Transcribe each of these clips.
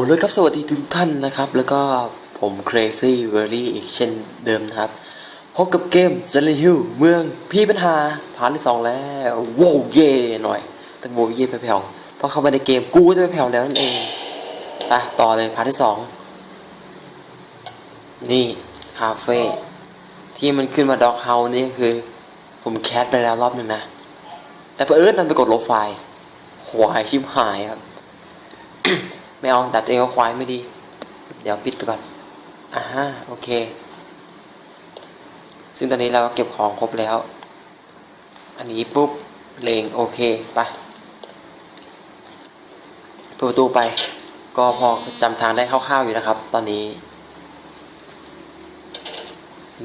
เอาเลยครับสวัสดีทุกท่านนะครับ แล้วก็ผม Crazy Very อีกเช่นเดิมนะครับ พบกับเกม s i l e n Hill เมืองพี่ปัญหาพาร์ทที่สองแล้วโว้เย่หน่อยต้งโว้เย่แผ่วเพราะเข้ามาในเกมกูก็จะแผ่วแล้วนั่นเองอะต่อเลยพาร์ทที่สองนี่ คาเฟ่ที่มันขึ้นมาด็อกเฮานี่คือ ผมแคสไปแล้วรอบหนึ่งนะ แต่เพื่อนมันไปกดลบไฟล์ควายชิบหายครับ ไม่เอาดัดเองก็ควายไม่ดี เดี๋ยวปิดไปก่อนอ่าฮะโอเค ซึ่งตอนนี้เราเก็บของครบแล้ว อันนี้ปุ๊บเลงโอเคไปเปิดประตูไป ก็พอจำทางได้คร่าวๆอยู่นะครับ ตอนนี้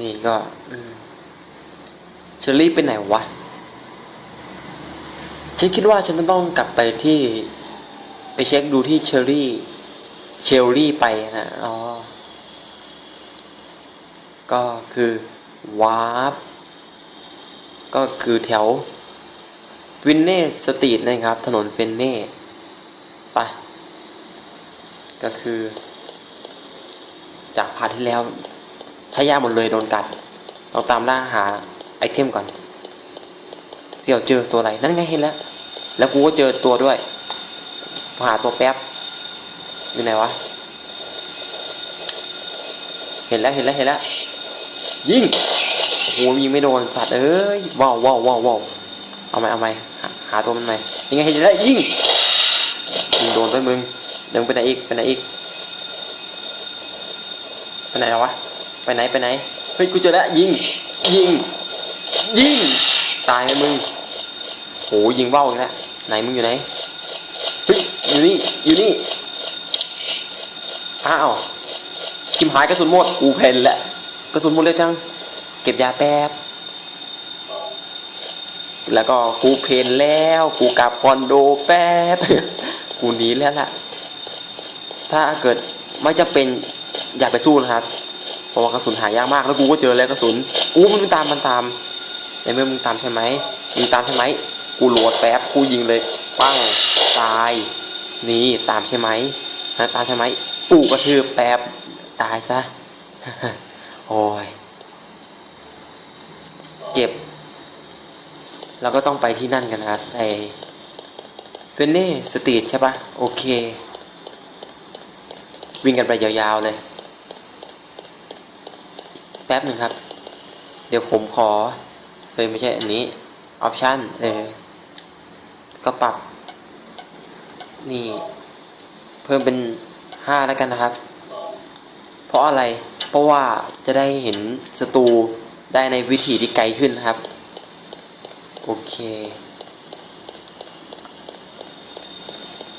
นี่ก็เชอรี่เป็นไหนวะฉันคิดว่าฉันต้องกลับไปที่ ไปเช็คดูที่เชอรี่ เชลลี่ไปนะอ๋อ ก็คือวาร์ปก็คือแถวฟินเน่สตรีทนะครับ ถนนฟินเน่ไปก็คือ จากพาทที่แล้ว ใช้ยาหมดเลยโดนกัดต้องตามล่าหาไอเทมก่อน เสี่ยวเจอตัวอะไร นั่นไงเห็นแล้ว แล้วกูก็เจอตัวด้วย หาตัวแป๊บอยู่ไหนวะ เห็นแล้วเห็นแล้วเห็นแล้ว ยิงโอ้โหยิงไม่โดนสัตว์เอ้ยว้าวว้าวว้าวว้าวเอาไหมเอาไหมหาหาตัวมันไหมยังไงเห็นแล้วยิงยิงโดนด้วยมึงเดี๋ยวมึงไปไหนอีกไปไหนอีกไปไหนแล้ววะไปไหนไปไหนเฮ้ยกูเจอแล้วยิง ยิง ยิงตายไหมมึงโหยิงว่าวอีกแล้วไหนมึงอยู่ไหนเฮ้ย อยู่นี่ อยู่นี่ อ้าว คิมหายกระสุนหมดกูเพนแหละ กระสุนหมดเลยจัง เก็บยาแป๊บ แล้วก็กูเพนแล้ว กูกลับคอนโดแป๊บ กูหนีแล้วล่ะ ถ้าเกิดไม่จะเป็นอยากไปสู้นะครับ เพราะว่ากระสุนหายากมาก แล้วกูก็เจอแล้วกระสุน อู้มันตามมันตามในเมื่อมึงตามใช่ไหมมึงตามใช่ไหม กูโหลดแป๊บ กูยิงเลย ปั้ง ตาย นี่ตามใช่ไหมฮะตามใช่ไหมกูกระทืบแป๊บตายซะโอ้ยเก็บเราก็ต้องไปที่นั่นกันนะครับไอเฟนเน่สตรีทใช่ปะโอเค วิ่งกันไปยาวๆเลย แป๊บหนึ่งครับ เดี๋ยวผมขอเฮ้ยไม่ใช่อันนี้ ออปชั่นเออก็ปรับ นี่ เพิ่มเป็นห้าแล้วกันนะครับ เพราะอะไรเพราะว่าจะได้เห็นศัตรูได้ในวิธีที่ไกลขึ้นครับ โอเค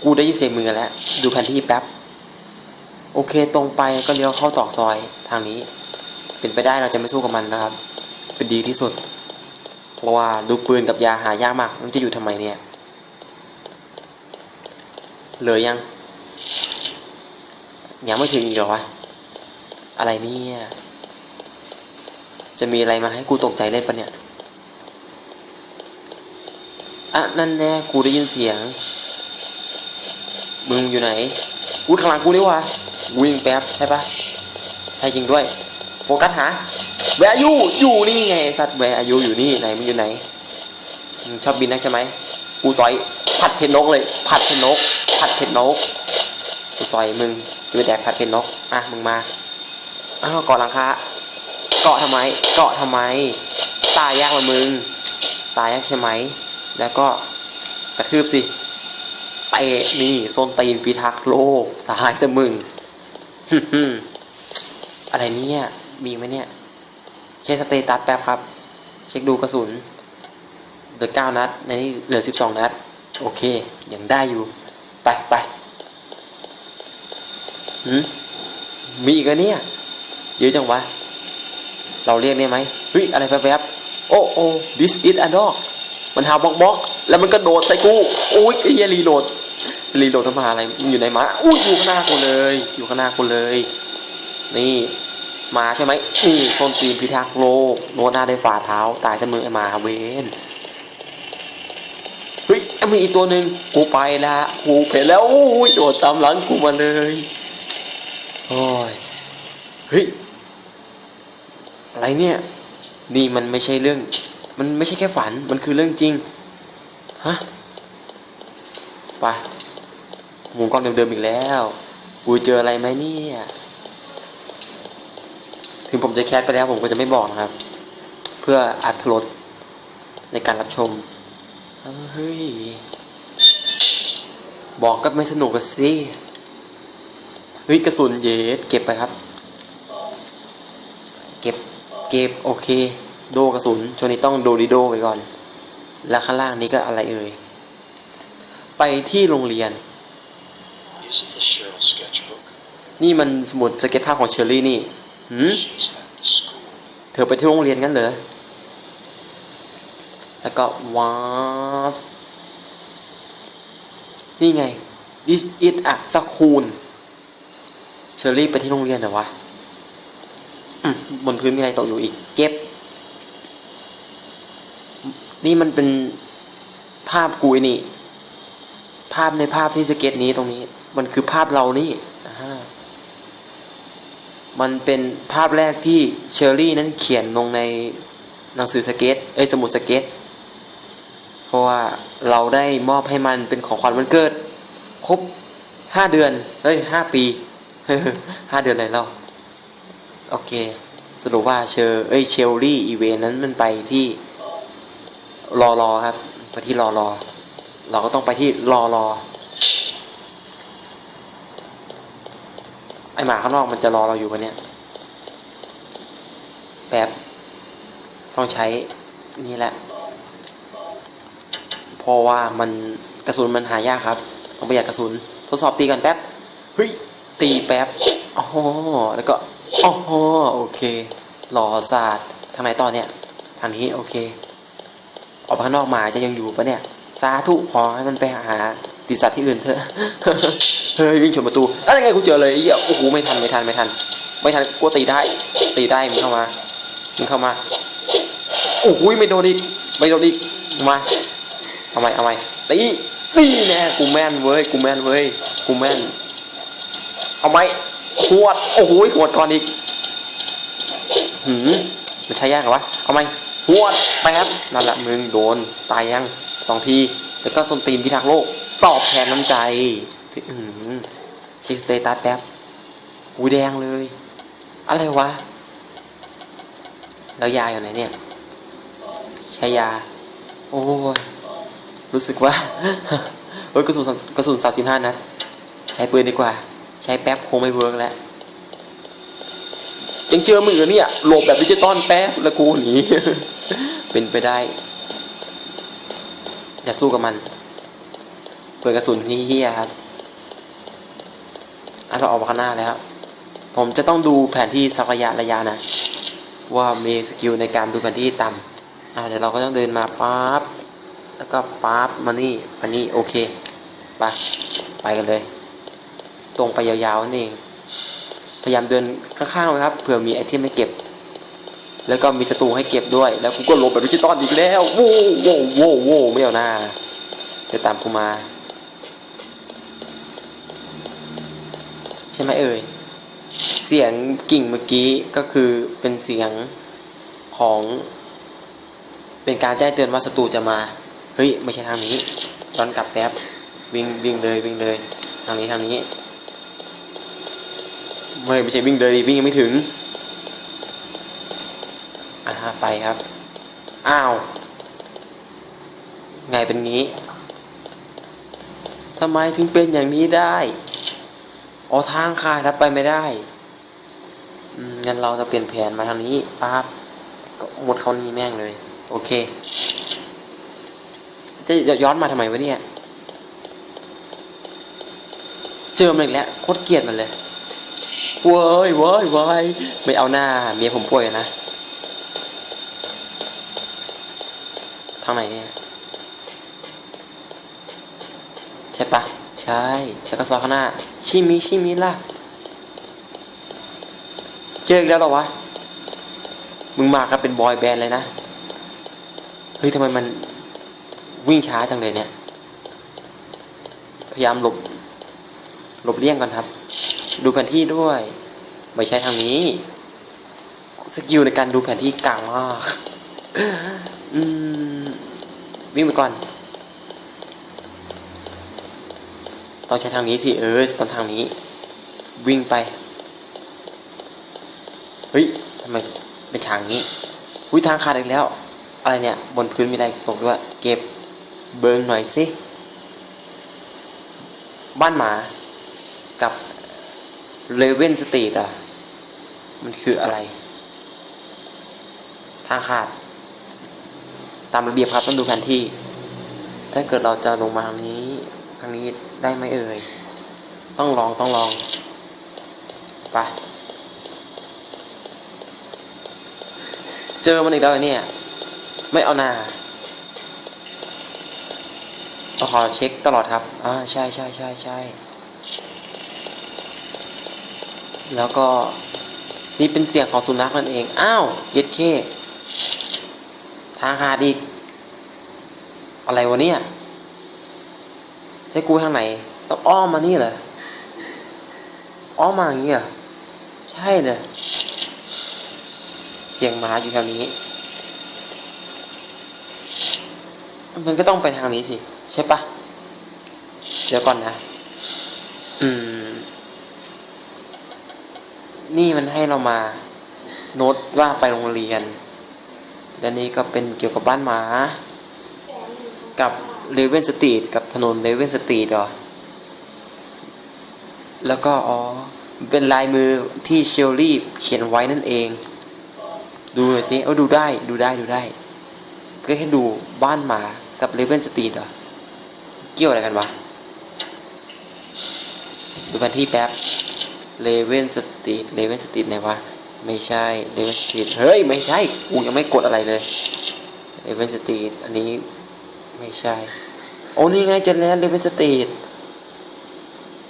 กูได้ยินเสียงมือแล้ว ดูแผนที่แป๊บ โอเคตรงไปก็เลี้ยวเข้าตอกซอยทางนี้ เป็นไปได้เราจะไม่สู้กับมันนะครับ เป็นดีที่สุด เพราะว่าดูปืนกับยาหายากมาก มันจะอยู่ทำไมเนี่ย เหลยยัง ยังไม่ถึงอีกเหรอวะ อะไรเนี่ย จะมีอะไรมาให้กูตกใจเล่นปะเนี่ยอะนั่นแน่กูได้ยินเสียง มึงอยู่ไหน กูข้างหลังกูนี่วะวิ่งแป๊บใช่ปะใช่จริงด้วย โฟกัสหาแวร์ยูอยู่นี่ไงสัตว์แวร์ยูอยู่นี่ไหนมึงอยู่ไหนชอบบินนักใช่ไหมกูซอยผัดเผ็ดนกเลย ผัดเผ็ดนก ผัดเผ็ดนกกูซอยมึงจะไปแดกผัดเผ็ดนกอะมึงมาอ้าวเกาะหลังคาเกาะทำไม เกาะทำไม ตายยากกว่ามึง ตายยากใช่ไหม แล้วก็กระทืบสิเตะนี่โซนตีนพิทักษ์โลกตายซะมึงอะไรเนี่ยมีไหมเนี่ย เช็คสเตตัสแป๊บครับ เช็คดูกระสุนเหลือเก้านัด ในนี้เหลือสิบสองนัด โอเค ยังได้อยู่ ไปไปมีอีกแล้วเนี่ยเยอะจังวะ เราเรียกได้ไหมเฮ้ยอะไรแป๊บๆโอ้โอ้ this is a dog มันหาบล็อกบล็อก แล้วมันก็โดดใส่กูโอ้ยไอ้เฮียรีโหลดรีโหลดทำไมอะไรมันอยู่ไหนมาอุ้ยอยู่ข้างหน้ากูเลย อยู่ข้างหน้ากูเลย นี่มาใช่ไหมนี่โซนตีนพิทักษ์โลกโนหน้าได้ฝ่าเท้า ตายเสมอไอ้มาเวนเฮ้ยไอ้ มีอีกตัวหนึ่งกูไปละกูเพลแล้วโอ้ยโดดตามหลังกูมาเลยโอ้ยเฮ้ยอะไรเนี่ย นี่มันไม่ใช่เรื่อง มันไม่ใช่แค่ฝันมันคือเรื่องจริงฮะไปหมุนกล้องเดิมๆอีกแล้วกูเจออะไรไหมเนี่ยถึงผมจะแคสไปแล้วผมก็จะไม่บอกนะครับ เพื่ออัธรสในการรับชม เฮ้ย บอกก็ไม่สนุกกันสิเฮ้ยกระสุนเยสเก็บไปครับ เก็บ เก็บ โอเค โดกระสุนช่วงนี้ต้องโดดิโดไปก่อน แล้วข้างล่างนี้ก็อะไรเอ่ย ไปที่โรงเรียน Is it the Cheryl sketchbook? นี่มันสมุดสเก็ตภาพของเชอรี่นี่หืม She's at the school. เธอไปที่โรงเรียนกันเหรอ แล้วก็ว้าบนี่ไง this is a school เชอรี่ไปที่โรงเรียนเหรอวะอืมบนพื้นมีอะไรตกอยู่อีก เก็บ นี่มันเป็นภาพกูไอ้นี่ ภาพในภาพที่สเก็ตนี้ตรงนี้ มันคือภาพเรานี่อ่ามันเป็นภาพแรกที่เชอรี่นั้นเขียนลงในหนังสือสเก็ต เอ้ยสมุดสเก็ต เพราะว่าเราได้มอบให้มันเป็นของขวัญวันเกิด ครบห้าเดือนเฮ้ยห้าปีห้าเดือนอะไรเล่าโอเค สรุปว่าเชอเอ้ยเชลลี่อีเวนนั้นมันไปที่รอรอครับไปที่รอรอเราก็ต้องไปที่รอรอไอหมาข้างนอกมันจะรอเราอยู่ปะเนี่ยแบบต้องใช้นี่แหละ ราะว่ามันกระสุนมันหายากครับต้องประหยัดกระสุนทดสอบตีกันแป๊บเฮ้ยตีแป๊บอ๋อแล้วก็อ๋อโอเครอศาสตร์ทางไหนต่อเนี่ยทางนี้โอเค ออกไปข้างนอกมาจะยังอยู่ปะเนี่ยสาธุขอให้มันไปหาติดสัตว์ที่อื่นเถอะเฮ้ยวิ่งชนประตูแล้วยังไงกูเจอเลยไอ้เหี้ยโอ้โหไม่ทันไม่ทันไม่ทัน ไม่ทันกูตีได้ ตีได้มึงเข้ามามึงเข้ามาโอ้โหไม่โดนอีกไม่โดนอีกมา เอาไหมเอาไหมตีนี่แน่กูแม่นเว้ยกูแม่นเว้ยกูแม่น เอาไหมหวดโอ้โหหวดก่อนอีกหืมมันใช้ยากเหรอวะเอาไหมหวดไปครับนั่นแหละมึงโดนตายยังสองทีแล้วก็ส้นตีนพิทักษ์โลก ตอบแทนน้ำใจอืมเช็คสเตตัสแป๊บหูแดงเลย อะไรวะ แล้วยาอยู่ไหนเนี่ย ใช้ยา โอ้ย รู้สึกว่าเฮ้ยกระสุนกระสุนสามสิบห้านัดใช้ปืนดีกว่า ใช้แป๊บคงไม่เวิร์กแล้วยังเจอมือเนี่ยหลบแบบดิจิตอลแป๊บแล้วกูหนีเป็นไปได้ อย่าสู้กับมันเปิดกระสุนที่เฮียครับอันเราออกมาข้างหน้าแล้ว ผมจะต้องดูแผนที่สักระยะระยะนะ ว่ามีสกิลในการดูแผนที่ต่ำอ่าเดี๋ยวเราก็ต้องเดินมาปั๊บ แล้วก็ปั๊บมานี่มานี่โอเคไปไปกันเลย ตรงไปยาวๆนั่นเองพยายามเดินข้างๆเลยครับเผื่อมีไอเทมให้เก็บ แล้วก็มีศัตรูให้เก็บด้วย แล้วกูก็หลบแบบดิจิตอลอีกแล้วโว้โว้โว้โว้ไม่เอาหน้าจะตามกูมาใช่ไหมเอ่ยเสียงกิ่งเมื่อกี้ก็คือเป็นเสียงของเป็นการแจ้งเตือนว่าศัตรูจะมา เฮ้ยไม่ใช่ทางนี้ย้อนกลับแป๊บวิ่งวิ่งเลยวิ่งเลยทางนี้ทางนี้ไม่ไม่ใช่วิ่งเลยวิ่งยังไม่ถึงอ่าไปครับ อ้าวไงเป็นงี้ทำไมถึงเป็นอย่างนี้ได้อ๋อทางคายรับไปไม่ได้งั้นเราจะเปลี่ยนแผนมาทางนี้ปั๊บก็หมดเขานี้แม่งเลย โอเค จะย้อนมาทำไมวะเนี่ย เจอมันอีกแล้วโคตรเกลียดมันเลยเว้ยเว้ยเว้ยไม่เอาหน้า เมียผมป่วยนะทางไหนเนี่ยใช่ปะใช่ แล้วก็ซอยข้างหน้า ชิมิชิมิล่ะ เจออีกแล้วหรอวะ มึงมากันเป็นบอยแบนด์เลยนะ เฮ้ยทำไมมัน วิ่งช้าจังเลยเนี่ย พยายามหลบ หลบเลี่ยงก่อนครับ ดูแผนที่ด้วย ไม่ใช่ทางนี้ สกิลในการดูแผนที่กลางมากอืมวิ่งไปก่อนต้องใช้ทางนี้สิเออตอนทางนี้ วิ่งไป เฮ้ยทำไมเป็นทางนี้อุ้ยทางขาดอีกแล้ว อะไรเนี่ย บนพื้นมีอะไรตกด้วย เก็บ เบิงหน่อยสิ บ้านหมากับเลเว่นสตรีทอะ มันคืออะไร ทางขาด ตามระเบียบครับต้องดูแผนที่ ถ้าเกิดเราจะลงมาทางนี้ทางนี้ได้ไหมเอ่ย ต้องลองต้องลอง ไปเจอมันอีกแล้วเนี่ย ไม่เอาหนาต้อง ขอเช็คตลอดครับ อ่า ใช่ใช่ใช่ใช่แล้วก็นี่เป็นเสียงของสุนัขนั่นเอง อ้าวเย็ดเคทางหาดอีก อะไรวะเนี่ยใช่กูทางไหน ต้องอ้อมมานี่เหรอ อ้อมมาอย่างนี้เหรอ ใช่เลยเสียงหมาอยู่แถวนี้ มันก็ต้องไปทางนี้สิ ใช่ปะเดี๋ยวก่อนนะ อืม นี่มันให้เรามาโน้ตว่าไปโรงเรียนและนี่ก็เป็นเกี่ยวกับบ้านหมา กับเลเวนสตรีทกับถนนเลเวนสตรีทหรอ แล้วก็อ๋อ เป็นลายมือที่เชลลี่เขียนไว้นั่นเอง ดูหน่อยสิ เอาดูได้ ดูได้ ดูได้ ก็ให้ดูบ้านหมากับเลเวนสตรีทหรอ เกี่ยวอะไรกันวะ ดูแผนที่แป๊บเลเวนสตรีทเลเวนสตรีทไหนวะ ไม่ใช่เลเวนสตรีทเฮ้ย ไม่ใช่กูยังไม่กดอะไรเลยเลเวนสตรีทอันนี้ไม่ใช่ โอ้นี่ไงเจอแล้วเลเวนสตรีท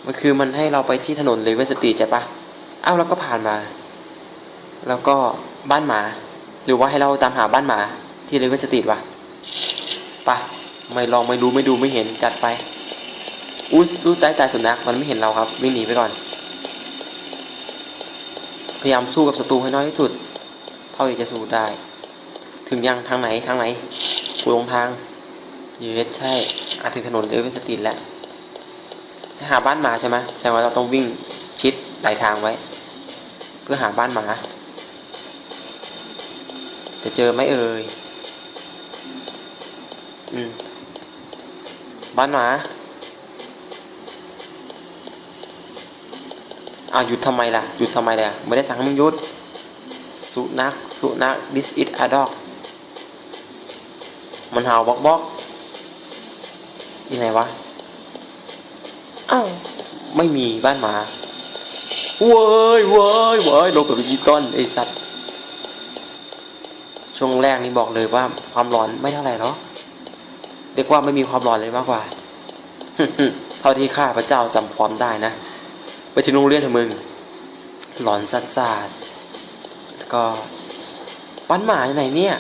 มันคือมันให้เราไปที่ถนนเลเวนสตรีทใช่ปะอ้าวเราก็ผ่านมา แล้วก็บ้านหมา หรือว่าให้เราตามหาบ้านหมาที่เลเวนสตรีทวะไปะ ไม่ลองไม่รู้ไม่ดูไม่เห็นจัดไปอู้ดูใต้ตายสุนัขมันไม่เห็นเราครับ วิ่งหนีไปก่อน พยายามสู้กับศัตรูให้น้อยที่สุด เท่าที่จะสู้ได้ ถึงยังทางไหนทางไหนกูลงทางเยสใช่อาจถึงถนนเลเวนสตรีทแล้วให้หาบ้านหมาใช่ไหมแสดงว่าเราต้องวิ่งชิดหลายทางไว้ เพื่อหาบ้านหมา จะเจอไหมเอ่ยอืม บ้านหมาอ้าวหยุดทำไมล่ะ หยุดทำไมล่ะ ไม่ได้สั่งให้มึงหยุด สุนัข สุนัข this is a dog มันเห่าบอกบอกยังไงวะ อ้าว ไม่มีบ้านหมาเว้ยเว้ยเว้ยลงกับดิจิตอลไอสัตว์ ช่วงแรกนี่บอกเลยว่าความร้อนไม่เท่าไหร่หรอก เรียกว่าไม่มีความร้อนเลยมากกว่าเท่าที่ข้าพระเจ้าจำความได้นะ ไปถึงโรงเรียนเถอะมึงหลอนสัดสาดแล้วก็บ้านหมาไหนเนี่ย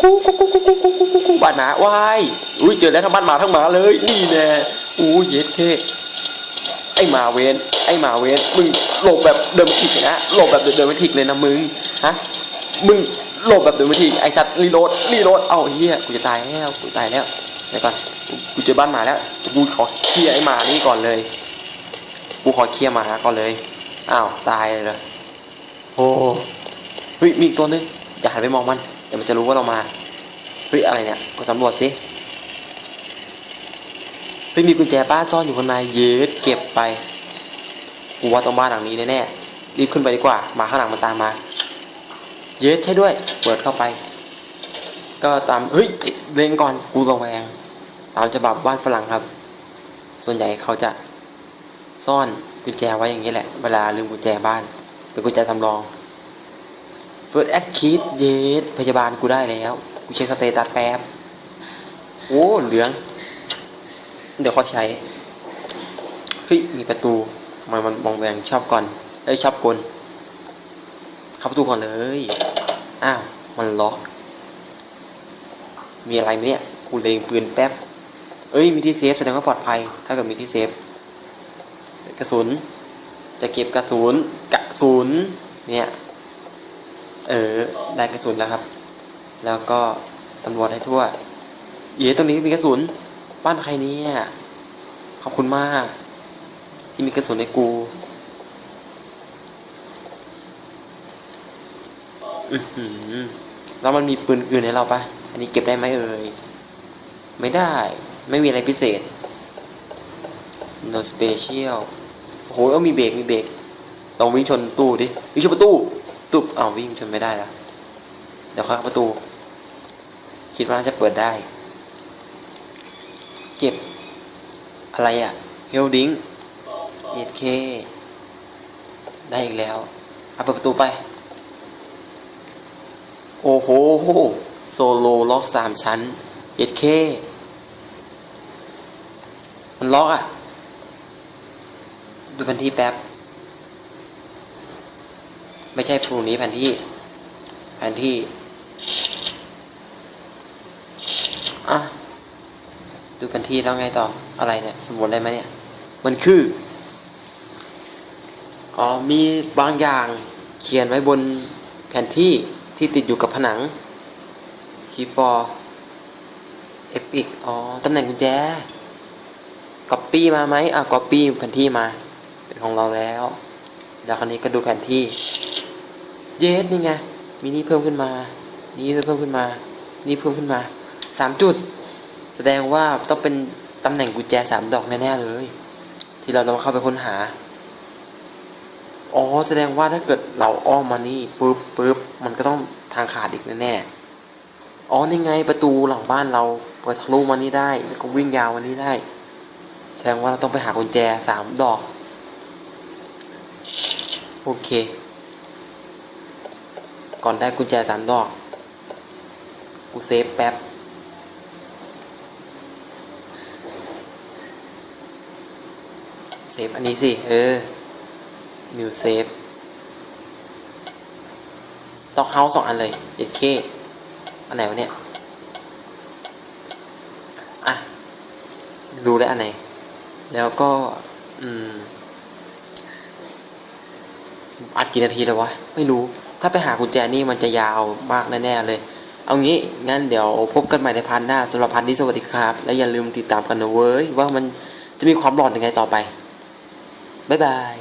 กูกูกูกูกูกูกูกูกูบ้านหมาวายอุ้ยเจอแล้วทั้งบ้านหมาทั้งหมาเลย นี่แน่อู้ยเย็ดเคไอหมาเวนไอหมาเวนมึงหลบแบบเดิมทิกนะหลบแบบเดิมทิกเลยนะมึงฮะมึงหลบแบบเดิมทิกไอสัตว์รีโหลดรีโหลดเอ้าเฮียกูจะตายแล้วกูตายแล้ว ดี๋ยวก่อนกูเจอบ้านหมาแล้วกูขอเคลียร์ไอหมานี่ก่อนเลย กูขอเคลียร์หมาก่อนเลย อ้าวตายเลยโอ้เฮ้ยมีอีกตัวนึงอย่าหันไปมองมันเดี๋ยวมันจะรู้ว่าเรามาเฮ้ยอะไรเนี่ยก็สำรวจสิเฮ้ยมีกุญแจบ้านซ่อนอยู่ข้างในเย็ดเก็บไปกูว่าต้องบ้านหลังนี้แน่ๆรีบขึ้นไปดีกว่าหมาข้างหลังมันตามมา เย็ดใช่ด้วย เปิดเข้าไป ก็ตามเฮ้ยเลงก่อนกูระแวง ตามฉบับบ้านฝรั่งครับ ส่วนใหญ่เขาจะซ่อนกุญแจไว้อย่างนี้แหละ เวลาลืมกุญแจบ้าน เป็นกุญแจสำรอง First Aid Kit เย็ดพยาบาลกูได้แล้ว กูเช็คสเตตัสแป๊บ โอ้ เหลือง เดี๋ยวเขาใช้ เฮ้ย มีประตูทำไมมันมองแวงชอบก่อน เอ้ย ชอบกลเข้าประตูก่อนเลย อ้าว มันล็อก มีอะไรไหมเนี่ย กูเลงปืนแป๊บ เอ้ยมีที่เซฟแสดงว่าปลอดภัย ถ้าเกิดมีที่เซฟกระสุน จะเก็บกระสุนกระสุนเนี่ยเออได้กระสุนแล้วครับ แล้วก็สำรวจให้ทั่วเย้ตรงนี้มีกระสุนบ้านใครเนี่ยขอบคุณมาก ที่มีกระสุนให้กูแล้วมันมีปืนอื่นให้เราปะอันนี้เก็บได้ไหมเอ่ยไม่ได้ ไม่มีอะไรพิเศษ no special โอ้โหเอามีเบรกมีเบรกลองวิ่งชนตู้ดิ วิ่งชนประตู ตุ๊บอ้าวิ่งชนไม่ได้แล้วเดี๋ยวเข้าประตู คิดว่าน่าจะเปิดได้ เก็บ อะไรอะ่ะ เฮลดิงเอ็ดเค ได้อีกแล้วเอาเปิดประตูไป โอ้โห โซโลล็อกสามชั้นเอ็ดเค มันล็อกอะ่ะ ดูแผนที่แป๊บ ไม่ใช่พรุ่งนี้แผนที่ แผนที่อะดูแผนที่แล้วไงต่ออะไรเนี่ยสมมติได้ไหมเนี่ย มันคืออ๋อมีบางอย่างเขียนไว้บนแผนที่ที่ติดอยู่กับผนังคีย์ฟอร์เอพิกอ๋อตำแหน่งกุญแจ ก๊อปปี้มาไหมอะก๊อปปี้แผนที่มา เป็นของเราแล้วเดี๋ยวคราวนี้ก็ดูแผนที่ เยสนี่ไง มีนี่เพิ่มขึ้นมา นี่เพิ่มขึ้นมา นี่เพิ่มขึ้นมาสามจุด แสดงว่าต้องเป็นตำแหน่งกุญแจสามดอกแน่ๆเลย ที่เราต้องเข้าไปค้นหา อ๋อ แสดงว่าถ้าเกิดเราอ้อมมานี่ปุ๊บปุ๊บมันก็ต้องทางขาดอีกแน่ๆอ๋อ นี่ไงประตูหลังบ้านเราเปิดทะลุมานี่ได้ แล้วก็วิ่งยาวมานี่ได้ แสดงว่าเราต้องไปหากุญแจสามดอก โอเค ก่อนได้กุญแจสามดอก กูเซฟแป๊บเซฟอันนี้สิ เออ new save ต้องเฮาสองอันเลยเอ็ดเคอันไหนวะเนี่ย อะ ดูได้อันไหน แล้วก็ อืม อัดกี่นาทีแล้ววะ ไม่รู้ ถ้าไปหากุญแจนี่มันจะยาวมากแน่ๆเลย เอางี้ งั้นเดี๋ยวพบกันใหม่ในพันหน้าสำหรับพันนี้สวัสดีครับ และอย่าลืมติดตามกันนะเว้ย ว่ามันจะมีความหลอนยังไงต่อไป บ๊ายบาย